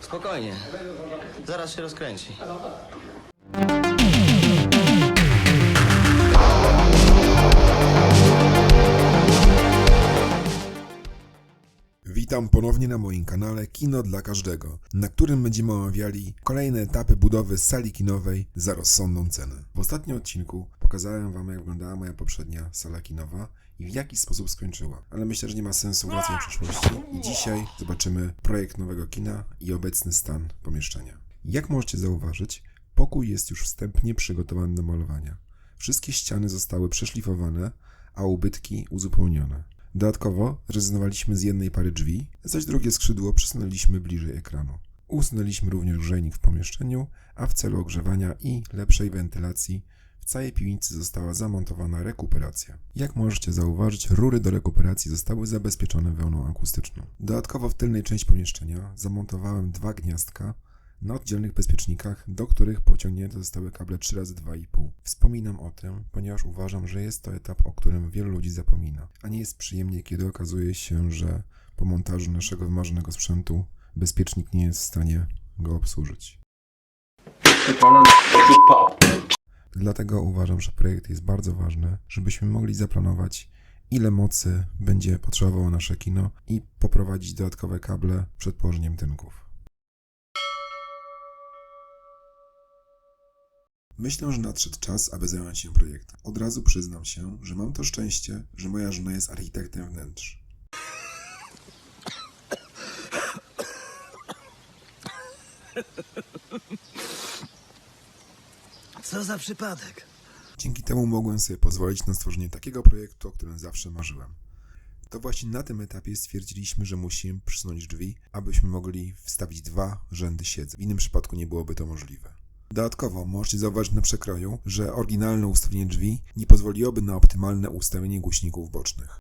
Spokojnie. Zaraz się rozkręci. Witam ponownie na moim kanale Kino dla Każdego, na którym będziemy omawiali kolejne etapy budowy sali kinowej za rozsądną cenę. W ostatnim odcinku pokazałem Wam, jak wyglądała moja poprzednia sala kinowa i w jaki sposób skończyła. Ale myślę, że nie ma sensu wracać w przyszłości i dzisiaj zobaczymy projekt nowego kina i obecny stan pomieszczenia. Jak możecie zauważyć, pokój jest już wstępnie przygotowany do malowania. Wszystkie ściany zostały przeszlifowane, a ubytki uzupełnione. Dodatkowo zrezygnowaliśmy z jednej pary drzwi, zaś drugie skrzydło przesunęliśmy bliżej ekranu. Usunęliśmy również grzejnik w pomieszczeniu, a w celu ogrzewania i lepszej wentylacji w całej piwnicy została zamontowana rekuperacja. Jak możecie zauważyć, rury do rekuperacji zostały zabezpieczone wełną akustyczną. Dodatkowo w tylnej części pomieszczenia zamontowałem dwa gniazdka na oddzielnych bezpiecznikach, do których pociągnięte zostały kable 3x2,5. Wspominam o tym, ponieważ uważam, że jest to etap, o którym wielu ludzi zapomina. A nie jest przyjemnie, kiedy okazuje się, że po montażu naszego wymarzonego sprzętu bezpiecznik nie jest w stanie go obsłużyć. Dlatego uważam, że projekt jest bardzo ważny, żebyśmy mogli zaplanować, ile mocy będzie potrzebowało nasze kino i poprowadzić dodatkowe kable przed położeniem tynków. Myślę, że nadszedł czas, aby zająć się projektem. Od razu przyznam się, że mam to szczęście, że moja żona jest architektem wnętrz. Co za przypadek? Dzięki temu mogłem sobie pozwolić na stworzenie takiego projektu, o którym zawsze marzyłem. To właśnie na tym etapie stwierdziliśmy, że musimy przysunąć drzwi, abyśmy mogli wstawić dwa rzędy siedzeń. W innym przypadku nie byłoby to możliwe. Dodatkowo możecie zauważyć na przekroju, że oryginalne ustawienie drzwi nie pozwoliłoby na optymalne ustawienie głośników bocznych.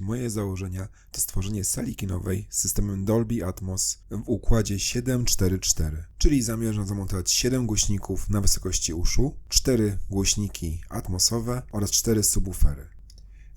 Moje założenia to stworzenie sali kinowej z systemem Dolby Atmos w układzie 744, czyli zamierzam zamontować 7 głośników na wysokości uszu, 4 głośniki atmosowe oraz 4 subwoofery.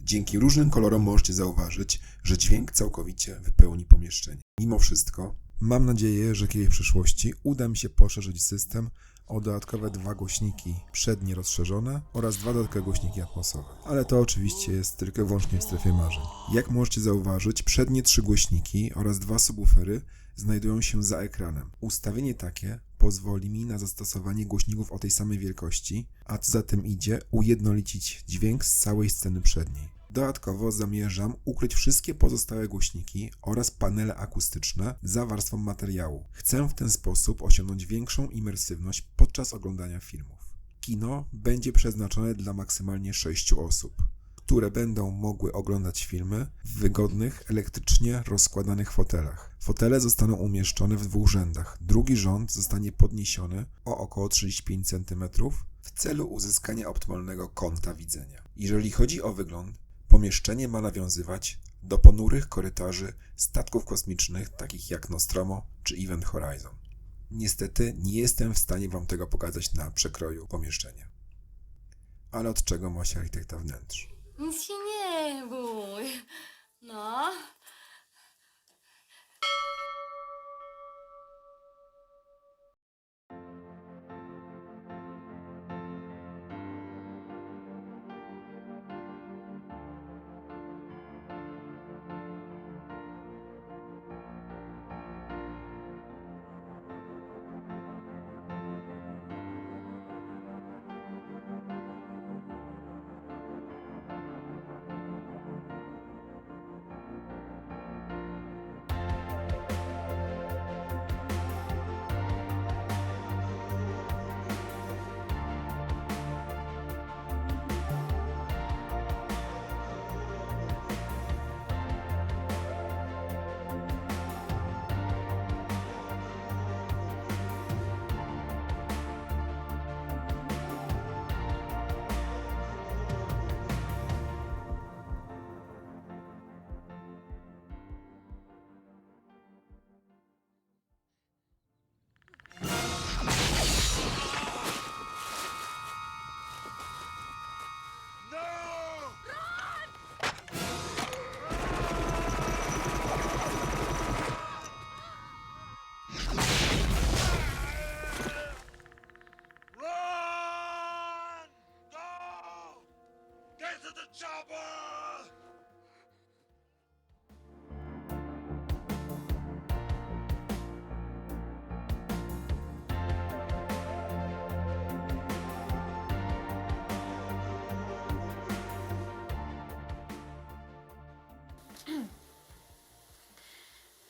Dzięki różnym kolorom możecie zauważyć, że dźwięk całkowicie wypełni pomieszczenie. Mimo wszystko, mam nadzieję, że kiedyś w przyszłości uda mi się poszerzyć system o dodatkowe dwa głośniki przednie rozszerzone oraz dwa dodatkowe głośniki atmosowe. Ale to oczywiście jest tylko i wyłącznie w strefie marzeń. Jak możecie zauważyć, przednie trzy głośniki oraz dwa subwoofery znajdują się za ekranem. Ustawienie takie pozwoli mi na zastosowanie głośników o tej samej wielkości, a co za tym idzie, ujednolicić dźwięk z całej sceny przedniej. Dodatkowo zamierzam ukryć wszystkie pozostałe głośniki oraz panele akustyczne za warstwą materiału. Chcę w ten sposób osiągnąć większą imersywność podczas oglądania filmów. Kino będzie przeznaczone dla maksymalnie 6 osób, które będą mogły oglądać filmy w wygodnych, elektrycznie rozkładanych fotelach. Fotele zostaną umieszczone w dwóch rzędach. Drugi rząd zostanie podniesiony o około 35 cm w celu uzyskania optymalnego kąta widzenia. Jeżeli chodzi o wygląd, Pomieszczenie ma nawiązywać do ponurych korytarzy statków kosmicznych takich jak Nostromo czy Event Horizon. Niestety nie jestem w stanie Wam tego pokazać na przekroju pomieszczenia. Ale od czego ma się architekta wnętrz? Nic się nie bój. No.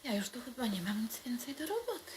Ja już tu chyba nie mam nic więcej do roboty.